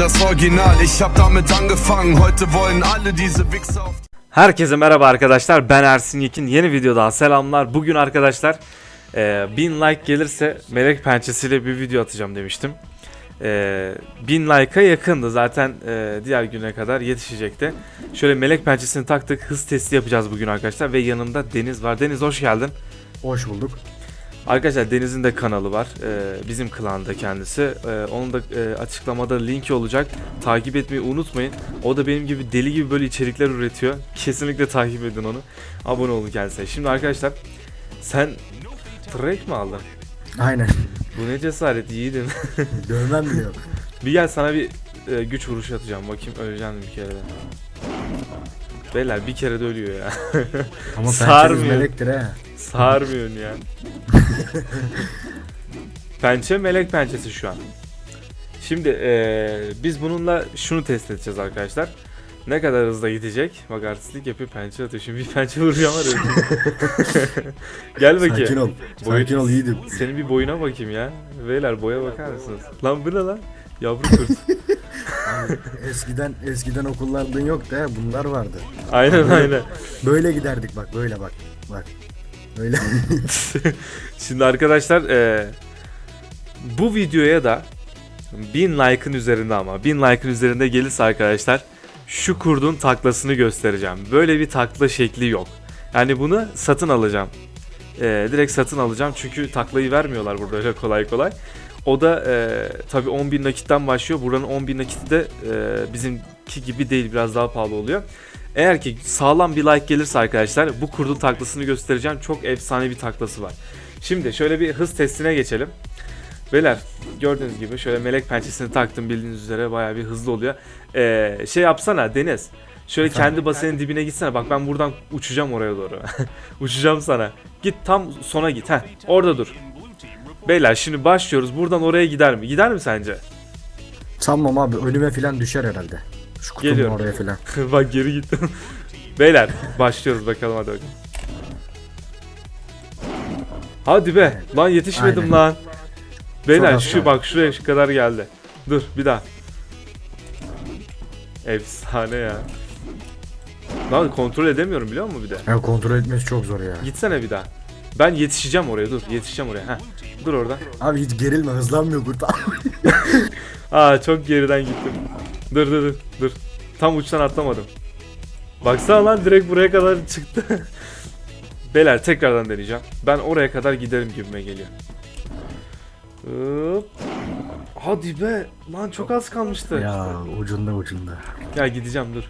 Das Original, ich hab damit angefangen. Heute wollen alle diese Wichser auf. Herkese merhaba arkadaşlar. Ben Ersin Yekin. Yeni videodan selamlar. Bugün arkadaşlar e, 1000 like gelirse melek pençesiyle bir video atacağım demiştim. E, 1000 like'a yakındı. Zaten e, diğer güne kadar yetişecekti. Şöyle melek pençesini taktık. Hız testi yapacağız bugün arkadaşlar. Ve yanımda Deniz var. Deniz hoş geldin. Hoş bulduk. Arkadaşlar Deniz'in de kanalı var. Ee, bizim klanda kendisi. Ee, onun da e, açıklamada linki olacak. Takip etmeyi unutmayın. O da benim gibi deli gibi böyle içerikler üretiyor. Kesinlikle takip edin onu. Abone olun kendisine. Şimdi arkadaşlar sen trek mi aldın? Aynen. Bu ne cesaret yiğidim. Dövmem bile yok. bir gel sana bir e, güç vuruşu atacağım. Bakayım öleceksin mi bir kere de. Beyler bir kere de ölüyor ya. Ama Sarmıyor. melektir he. Sarmıyorsun ya. Pençe melek pençesi şu an. Şimdi eee, biz bununla şunu test edeceğiz arkadaşlar. Ne kadar hızlı gidecek? Bak artistlik yapıyor pençe atıyor. Şimdi bir pençe vuracağım var. Gel bakayım. Sakin ol. Boyut- Sakin ol yiğidim. Senin bir boyuna bakayım ya. Beyler boya bakar mısınız? Lan bu ne lan? Yavru kurt. Abi, eskiden eskiden okullardan yok da bunlar vardı. aynen aynen. Böyle giderdik bak böyle bak. Bak. Böyle. Şimdi arkadaşlar eee, bu videoya da 1000 like'ın üzerinde ama 1000 like'ın üzerinde gelirse arkadaşlar şu kurdun taklasını göstereceğim. Böyle bir takla şekli yok. Yani bunu satın alacağım. Eee, direkt satın alacağım çünkü taklayı vermiyorlar burada öyle kolay kolay. O da eee tabi 10.000 nakitten başlıyor. Buranın 10.000 nakiti de eee, bizimki gibi değil biraz daha pahalı oluyor. Eğer ki sağlam bir like gelirse arkadaşlar bu kurdun taklasını göstereceğim. Çok efsane bir taklası var. Şimdi şöyle bir hız testine geçelim. Beyler gördüğünüz gibi şöyle melek pençesini taktım bildiğiniz üzere bayağı bir hızlı oluyor. Ee, şey yapsana Deniz. Şöyle Efendim? kendi basenin dibine gitsene. Bak ben buradan uçacağım oraya doğru. uçacağım sana. Git tam sona git. Heh, orada dur. Beyler şimdi başlıyoruz. Buradan oraya gider mi? Gider mi sence? Sanmam abi önüme filan düşer herhalde. Şu kutunun Geliyorum. oraya filan. Bak geri gittim. Beyler başlıyoruz bakalım hadi bakalım. Hadi be. Lan yetişmedim Aynen. lan. Beyler şu bak şuraya şu kadar geldi. Dur bir daha. Efsane ya. Lan kontrol edemiyorum biliyor musun bir de? Ya kontrol etmesi çok zor ya. Gitsene bir daha. Ben yetişeceğim oraya dur. Yetişeceğim oraya. Heh. Dur orada. Abi hiç gerilme hızlanmıyor kurt. Aa çok geriden gittim. Dur dur dur dur. Tam uçtan atlamadım. Baksana lan direkt buraya kadar çıktı. Beyler tekrardan deneyeceğim. Ben oraya kadar giderim gibime geliyor. Hop. Hadi be. Lan çok az kalmıştı. Ya, ya ucunda ucunda. gideceğim dur.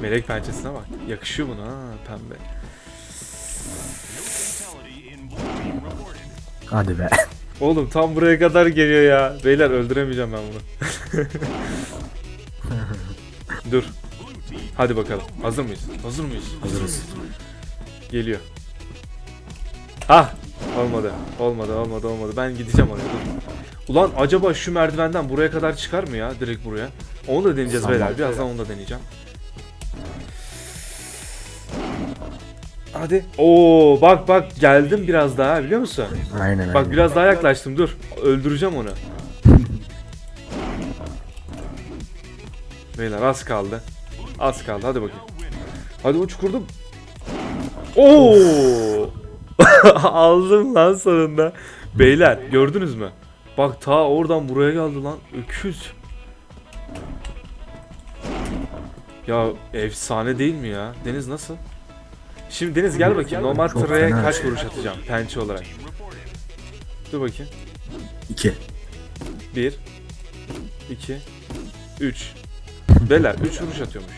Melek pençesine bak. Yakışıyor buna ha pembe. Hadi be. Oğlum tam buraya kadar geliyor ya. Beyler öldüremeyeceğim ben bunu. Dur. Hadi bakalım. Hazır mıyız? Hazır mıyız? Hazırız. Geliyor. Ah! Olmadı. Olmadı, olmadı, olmadı. Ben gideceğim oraya. Dur. Ulan acaba şu merdivenden buraya kadar çıkar mı ya? Direkt buraya. Onu da deneyeceğiz beyler. Birazdan onu da deneyeceğim. Hadi. Oo bak bak geldim biraz daha biliyor musun? Aynen Bak aynen. biraz daha yaklaştım dur. Öldüreceğim onu. Beyler az kaldı. Az kaldı hadi bakayım. Hadi uç kurdum. Oo! Aldım lan sonunda. Beyler gördünüz mü? Bak ta oradan buraya geldi lan. Öküz. Ya efsane değil mi ya? Deniz nasıl? Şimdi Deniz gel bakayım. Normal Çok tıraya fena. kaç vuruş atacağım pençe olarak. Dur bakayım. İki. 1 2 3 Beyler 3 vuruş atıyormuş.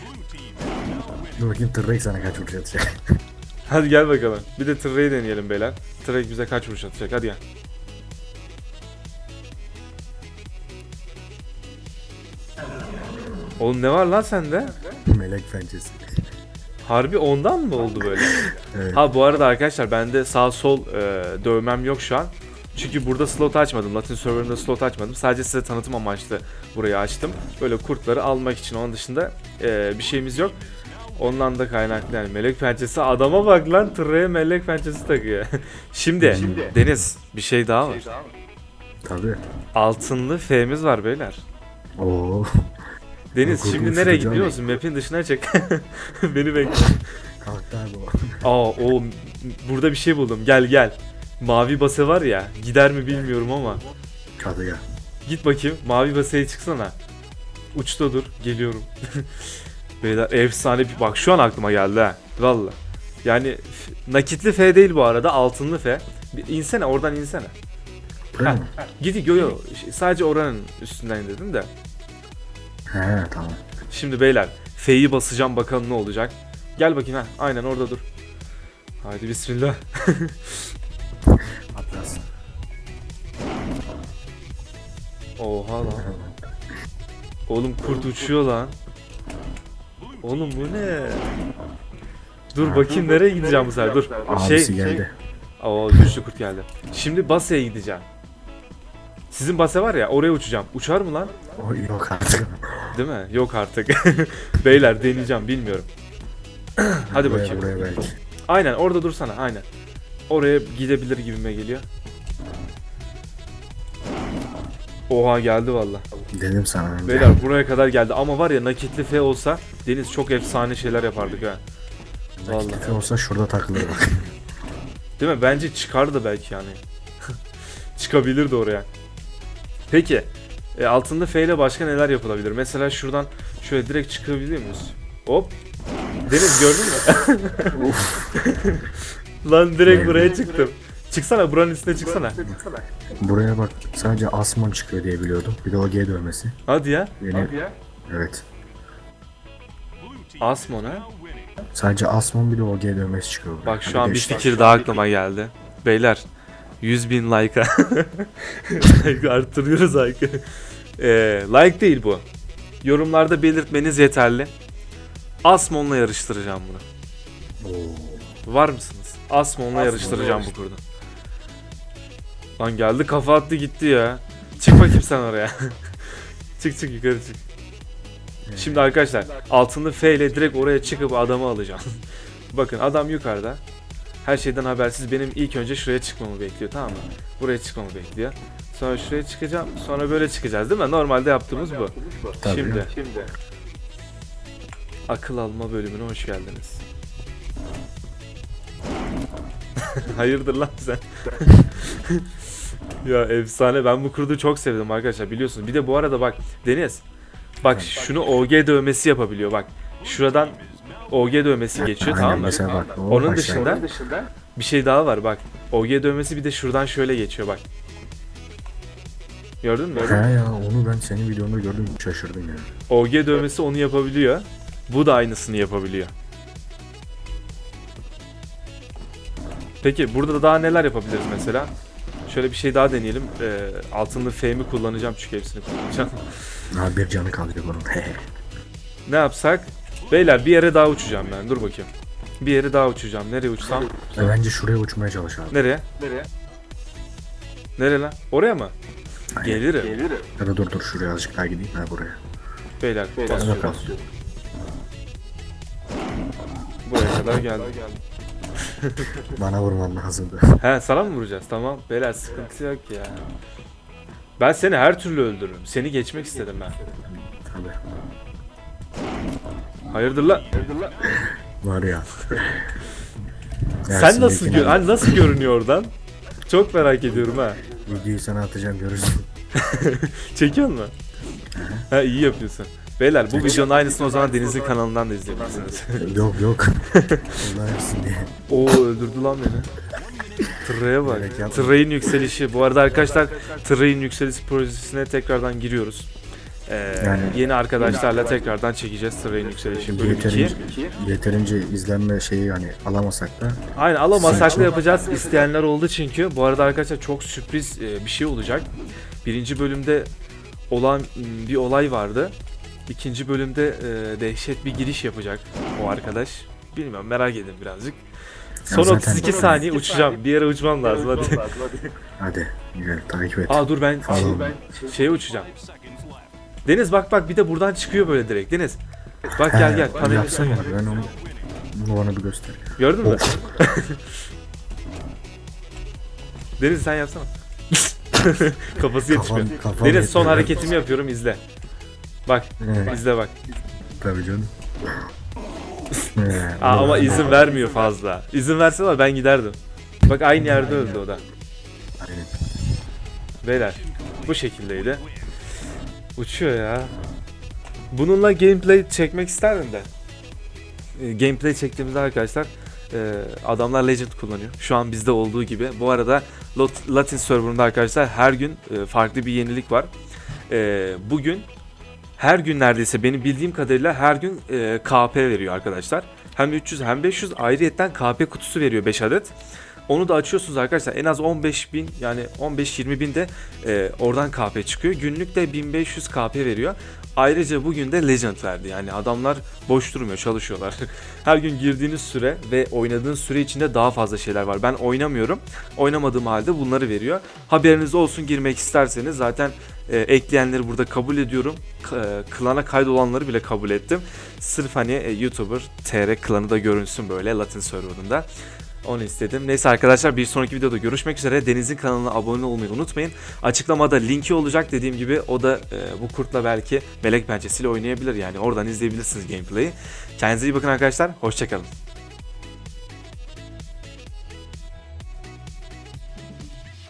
Dur bakayım tırrek sana kaç vuruş atacak. Hadi gel bakalım. Bir de tırreyi deneyelim beyler. Tırrek bize kaç vuruş atacak? Hadi gel. Oğlum ne var lan sende? Melek pençesi. Harbi ondan mı oldu böyle? Evet. Ha bu arada arkadaşlar bende sağ sol e, dövmem yok şu an. Çünkü burada slot açmadım. Latin serverında slot açmadım. Sadece size tanıtım amaçlı burayı açtım. Böyle kurtları almak için. Onun dışında e, bir şeyimiz yok. Ondan da kaynaklı yani melek pençesi adama bak lan tıraya melek pençesi takıyor. Şimdi, Deniz bir şey daha var. Tabii. Altınlı F'miz var beyler. Oo. Deniz Korkunç şimdi nereye gidiyor musun? Map'in dışına çek. Beni bekle. Kalktı abi o. Aa o burada bir şey buldum. Gel gel. Mavi base var ya. Gider mi bilmiyorum ama. Çatıya. Git bakayım. Mavi baseye çıksana. Uçta dur. Geliyorum. Beyler efsane bir... Bak şu an aklıma geldi ha. Valla. Yani nakitli F değil bu arada. Altınlı F. Bir insene oradan insene. Buraya Ha. mı? Gidi yo yo. Sadece oranın üstünden dedim de. He tamam. Şimdi beyler F'yi basacağım bakalım ne olacak. Gel bakayım ha. Aynen orada dur. Haydi bismillah. Oha lan. Oğlum kurt uçuyor lan. Oğlum bu ne? Dur bakayım nereye gideceğim bu sefer dur. Abisi Şey, geldi. Oo güçlü kurt geldi. Şimdi Base'ye gideceğim. Sizin Base var ya oraya uçacağım. Uçar mı lan? O yok artık. Değil mi? Yok artık. Beyler deneyeceğim bilmiyorum. Hadi buraya, bakayım. Buraya belki. Aynen orada dursana aynen. Oraya gidebilir gibime geliyor. Oha geldi valla. Dedim sana. Beyler buraya kadar geldi ama var ya nakitli F olsa Deniz çok efsane şeyler yapardık ha. Vallahi. Nakit olsa şurada takılır bak. Değil mi? Bence çıkardı belki yani. Çıkabilirdi oraya. Peki. E, altında F ile başka neler yapılabilir? Mesela şuradan şöyle direkt çıkabiliyor muyuz? Hop. Deniz gördün mü? Lan direkt buraya çıktım. Çıksana buranın üstüne çıksana. Buraya bak sadece Asmon çıkıyor diye biliyordum. Bir de o G dövmesi. Hadi ya. Beni... Evet. Asmon ha. Sadece Asmon bir de o G dövmesi çıkıyor. buraya. Bak şu an de bir işte- fikir daha aklıma geldi. Beyler 100 bin like'a like arttırıyoruz like. Ee, like değil bu. Yorumlarda belirtmeniz yeterli. Asmon'la yarıştıracağım bunu. Oo. Var mısınız? Asmon'la yarıştıracağım bu kurdu. Lan geldi kafa attı gitti ya. Çık bakayım sen oraya. çık çık yukarı çık. Şimdi arkadaşlar altını F ile direkt oraya çıkıp adamı alacağım. Bakın adam yukarıda. Her şeyden habersiz benim ilk önce şuraya çıkmamı bekliyor tamam mı? Buraya çıkmamı bekliyor. Sonra şuraya çıkacağım. Sonra böyle çıkacağız değil mi? Normalde yaptığımız bu. Tabii. Şimdi. Akıl alma bölümüne hoş geldiniz. Hayırdır lan sen? ya efsane ben bu kurdu çok sevdim arkadaşlar biliyorsunuz. Bir de bu arada bak Deniz. Bak şunu OG dövmesi yapabiliyor bak. Şuradan OG dövmesi geçiyor Aynen, tamam mı? Mesela bak. o Onun aşağı- dışında bir şey daha var bak. OG dövmesi bir de şuradan şöyle geçiyor bak. Gördün mü? He ya onu ben senin videonda gördüm şaşırdım ya. OG dövmesi onu yapabiliyor. Bu da aynısını yapabiliyor. Peki burada da daha neler yapabiliriz mesela? Şöyle bir şey daha deneyelim. Ee, altınlı F'mi kullanacağım çünkü hepsini kullanacağım. Ha bir canı kalıyor bunun. ne yapsak? Beyler bir yere daha uçacağım ben. Dur bakayım. Bir yere daha uçacağım. Nereye uçsam? E, Bence şuraya uçmaya çalış abi. Nereye? Nereye? Nereye lan? Oraya mı? Aynen. Gelirim. Ya da dur dur şuraya azıcık daha gideyim ha buraya. Beyler Hadi basıyorum. bakalım. Buraya kadar geldim. Bana vurman lazımdı. He sana mı vuracağız? Tamam. Beyler sıkıntı yok ya. Ben seni her türlü öldürürüm. Seni geçmek istedim ben. Tabii. Hayırdır lan? Var ya. Sen nasıl gör hani nasıl görünüyor oradan? Çok merak ediyorum ha. Videoyu sana atacağım görürsün. Çekiyor mu? Ha iyi yapıyorsun. Beyler bu videonun aynısını o zaman Deniz'in kanalından da izleyebilirsiniz. yok yok. Allah Ersin diye. Oo öldürdü lan beni. Tırraya bak. Gerek yapma. Tırrayın yükselişi. Bu arada arkadaşlar Tırrayın yükselişi projesine tekrardan giriyoruz. Ee, Yani- yeni arkadaşlarla tekrardan çekeceğiz Tırrayın yükselişi bölüm 2. Yeterince, yeterince izlenme şeyi hani alamasak da Aynen alamasak da yapacağız. İsteyenler oldu çünkü. Bu arada arkadaşlar çok sürpriz e, bir şey olacak. Birinci bölümde olan m, bir olay vardı. İkinci bölümde e, dehşet bir giriş yapacak o arkadaş. Bilmiyorum merak edin birazcık. Son zaten- 32 saniye uçacağım. Bir yere uçmam lazım hadi. hadi gel takip et. Aa dur ben Follow me. şeye uçacağım. Deniz bak bak bir de buradan çıkıyor böyle direkt. Deniz. Bak gel gel. He, Paneli Yapsana ben onu bunu bana bir göster. Gördün mü? Of. Deniz sen yapsana. Kafası yetişmiyor. Kafam- kafam Deniz son yetmiyor. hareketimi yapıyorum izle. Bak Evet. izle bak. Tabii canım. Aa, ama izin vermiyor fazla. İzin verse var ben giderdim. Bak aynı yerde öldü o da. Aynen. Beyler bu şekildeydi. Uçuyor ya. Bununla gameplay çekmek isterdim de. E, gameplay çektiğimizde arkadaşlar e, adamlar Legend kullanıyor. Şu an bizde olduğu gibi. Bu arada Lot- Latin serverında arkadaşlar her gün e, farklı bir yenilik var. E, bugün her gün neredeyse benim bildiğim kadarıyla her gün e, KP veriyor arkadaşlar. Hem 300 hem 500 ayrıyetten KP kutusu veriyor 5 adet. Onu da açıyorsunuz arkadaşlar. En az 15 bin yani 15-20 bin de e, oradan KP çıkıyor. Günlük de 1500 KP veriyor. Ayrıca bugün de Legend verdi. Yani adamlar boş durmuyor, çalışıyorlar. Her gün girdiğiniz süre ve oynadığınız süre içinde daha fazla şeyler var. Ben oynamıyorum. Oynamadığım halde bunları veriyor. Haberiniz olsun girmek isterseniz zaten e, ekleyenleri burada kabul ediyorum. E, klana kaydolanları bile kabul ettim. Sırf hani e, YouTuber TR klanı da görünsün böyle Latin serverında. Onu istedim. Neyse arkadaşlar bir sonraki videoda görüşmek üzere. Deniz'in kanalına abone olmayı unutmayın. Açıklamada linki olacak dediğim gibi o da e, bu kurtla belki melek pençesiyle oynayabilir yani oradan izleyebilirsiniz gameplay'i. Kendinize iyi bakın arkadaşlar. Hoşçakalın.